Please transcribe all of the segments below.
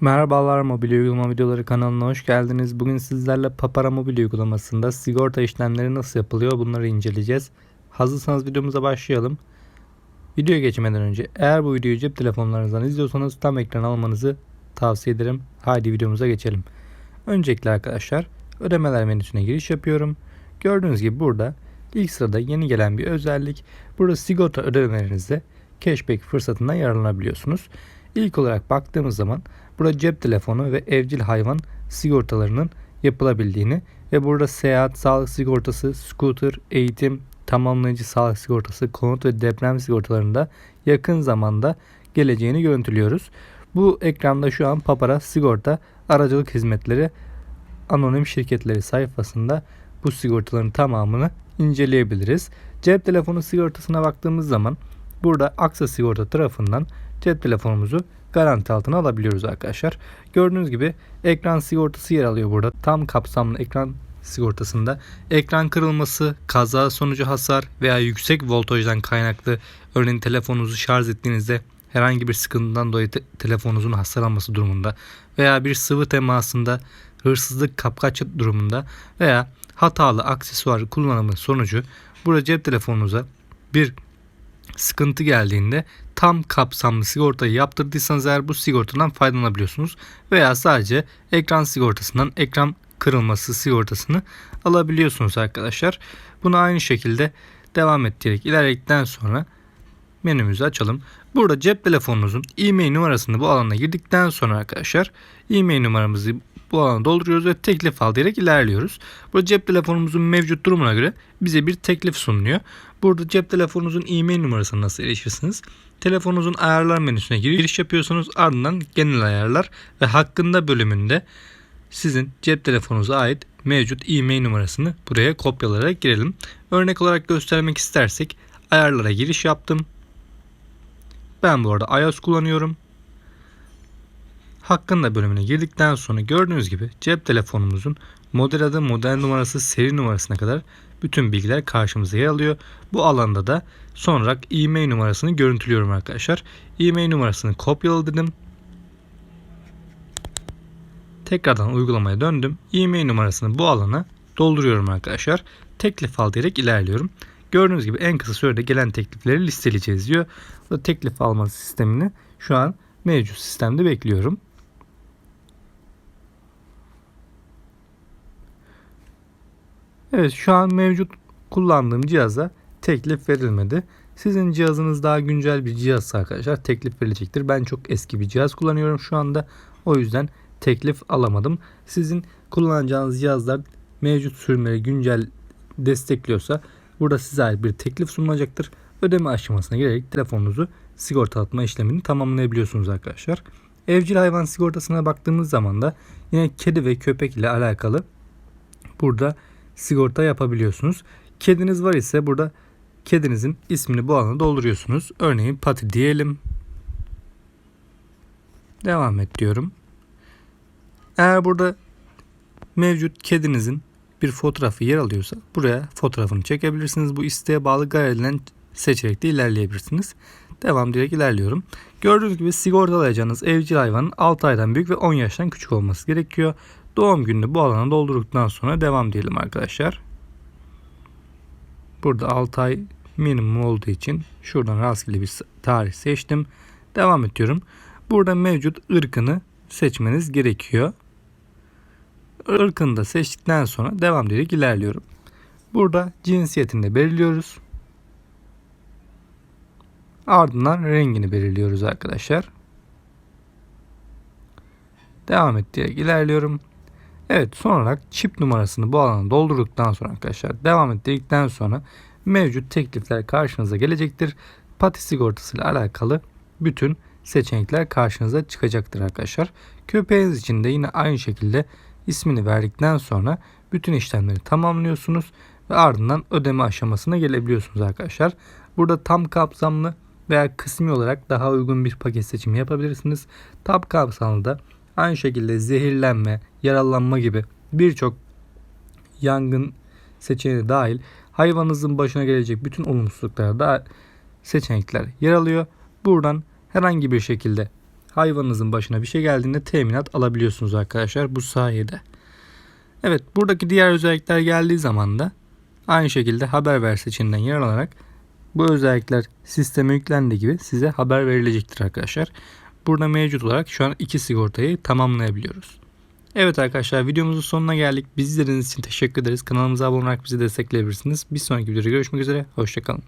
Merhabalar mobil uygulama videoları kanalına hoş geldiniz. Bugün sizlerle Papara mobil uygulamasında sigorta işlemleri nasıl yapılıyor bunları inceleyeceğiz. Hazırsanız videomuza başlayalım. Videoya geçmeden önce eğer bu videoyu cep telefonlarınızdan izliyorsanız tam ekran almanızı tavsiye ederim. Haydi videomuza geçelim. Öncelikle arkadaşlar ödemeler menüsüne giriş yapıyorum. Gördüğünüz gibi burada ilk sırada yeni gelen bir özellik. Burada sigorta ödemelerinizde cashback fırsatından yararlanabiliyorsunuz. İlk olarak baktığımız zaman burada cep telefonu ve evcil hayvan sigortalarının yapılabildiğini ve burada seyahat, sağlık sigortası, scooter, eğitim, tamamlayıcı sağlık sigortası, konut ve deprem sigortalarında yakın zamanda geleceğini görüntülüyoruz. Bu ekranda şu an Papara Sigorta Aracılık Hizmetleri anonim şirketleri sayfasında bu sigortaların tamamını inceleyebiliriz. Cep telefonu sigortasına baktığımız zaman burada Aksa Sigorta tarafından cep telefonumuzu garanti altına alabiliyoruz arkadaşlar. Gördüğünüz gibi ekran sigortası yer alıyor burada. Tam kapsamlı ekran sigortasında ekran kırılması, kaza sonucu hasar veya yüksek voltajdan kaynaklı örneğin telefonunuzu şarj ettiğinizde herhangi bir sıkıntıdan dolayı te- telefonunuzun hasarlanması durumunda veya bir sıvı temasında hırsızlık kapkaç durumunda veya hatalı aksesuar kullanımı sonucu burada cep telefonunuza bir sıkıntı geldiğinde tam kapsamlı sigortayı yaptırdıysanız eğer bu sigortadan faydalanabiliyorsunuz veya sadece ekran sigortasından ekran kırılması sigortasını alabiliyorsunuz arkadaşlar. Bunu aynı şekilde devam ettirerek ilerledikten sonra menümüzü açalım. Burada cep telefonunuzun e-mail numarasını bu alana girdikten sonra arkadaşlar e-mail numaramızı bu alana dolduruyoruz ve teklif al diyerek ilerliyoruz. Burada cep telefonumuzun mevcut durumuna göre bize bir teklif sunuluyor. Burada cep telefonunuzun e-mail numarasına nasıl erişirsiniz? Telefonunuzun ayarlar menüsüne giriş yapıyorsunuz. Ardından genel ayarlar ve hakkında bölümünde sizin cep telefonunuza ait mevcut e-mail numarasını buraya kopyalayarak girelim. Örnek olarak göstermek istersek ayarlara giriş yaptım. Ben bu arada iOS kullanıyorum. Hakkında bölümüne girdikten sonra gördüğünüz gibi cep telefonumuzun model adı, model numarası, seri numarasına kadar bütün bilgiler karşımıza yer alıyor. Bu alanda da son olarak e-mail numarasını görüntülüyorum arkadaşlar. E-mail numarasını kopyaladım. Tekrardan uygulamaya döndüm. E-mail numarasını bu alana dolduruyorum arkadaşlar. Teklif al diyerek ilerliyorum. Gördüğünüz gibi en kısa sürede gelen teklifleri listeleyeceğiz diyor. Bu teklif alma sistemini şu an mevcut sistemde bekliyorum. Evet şu an mevcut kullandığım cihaza teklif verilmedi. Sizin cihazınız daha güncel bir cihazsa arkadaşlar teklif verilecektir. Ben çok eski bir cihaz kullanıyorum şu anda. O yüzden teklif alamadım. Sizin kullanacağınız cihazlar mevcut sürümleri güncel destekliyorsa burada size ait bir teklif sunulacaktır. Ödeme aşamasına girerek telefonunuzu sigortalatma işlemini tamamlayabiliyorsunuz arkadaşlar. Evcil hayvan sigortasına baktığımız zaman da yine kedi ve köpek ile alakalı burada sigorta yapabiliyorsunuz. Kediniz var ise burada kedinizin ismini bu alana dolduruyorsunuz. Örneğin Pati diyelim. Devam et diyorum. Eğer burada mevcut kedinizin bir fotoğrafı yer alıyorsa buraya fotoğrafını çekebilirsiniz. Bu isteğe bağlı galeriden seçerek de ilerleyebilirsiniz. Devam diyerek ilerliyorum. Gördüğünüz gibi sigortalayacağınız evcil hayvanın 6 aydan büyük ve 10 yaştan küçük olması gerekiyor. Doğum gününü bu alana doldurduktan sonra devam diyelim arkadaşlar. Burada 6 ay minimum olduğu için şuradan rastgele bir tarih seçtim. Devam ediyorum. Burada mevcut ırkını seçmeniz gerekiyor. Irkını da seçtikten sonra devam diyerek ilerliyorum. Burada cinsiyetini de belirliyoruz. Ardından rengini belirliyoruz arkadaşlar. Devam et diyerek ilerliyorum. Evet son olarak çip numarasını bu alana doldurduktan sonra arkadaşlar devam et dedikten sonra mevcut teklifler karşınıza gelecektir. Pati sigortası ile alakalı bütün seçenekler karşınıza çıkacaktır arkadaşlar. Köpeğiniz için de yine aynı şekilde ismini verdikten sonra bütün işlemleri tamamlıyorsunuz ve ardından ödeme aşamasına gelebiliyorsunuz arkadaşlar. Burada tam kapsamlı veya kısmi olarak daha uygun bir paket seçimi yapabilirsiniz. Tam kapsamlı da aynı şekilde zehirlenme, yaralanma gibi birçok yangın seçeneği dahil hayvanınızın başına gelecek bütün olumsuzluklara da seçenekler yer alıyor. Buradan herhangi bir şekilde hayvanınızın başına bir şey geldiğinde teminat alabiliyorsunuz arkadaşlar bu sayede. Evet buradaki diğer özellikler geldiği zaman da aynı şekilde haber ver seçeneğinden yer alarak bu özellikler sisteme yüklendiği gibi size haber verilecektir arkadaşlar. Burada mevcut olarak şu an iki sigortayı tamamlayabiliyoruz. Evet arkadaşlar videomuzun sonuna geldik. Bizi izlediğiniz için teşekkür ederiz. Kanalımıza abone olarak bizi destekleyebilirsiniz. Bir sonraki videoda görüşmek üzere. Hoşçakalın.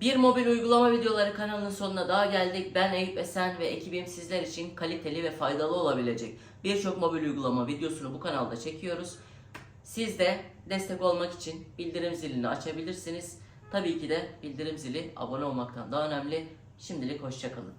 Bir mobil uygulama videoları kanalının sonuna daha geldik. Ben Eyüp Esen ve ekibim sizler için kaliteli ve faydalı olabilecek birçok mobil uygulama videosunu bu kanalda çekiyoruz. Siz de destek olmak için bildirim zilini açabilirsiniz. Tabii ki de bildirim zili abone olmaktan daha önemli. Şimdilik hoşçakalın.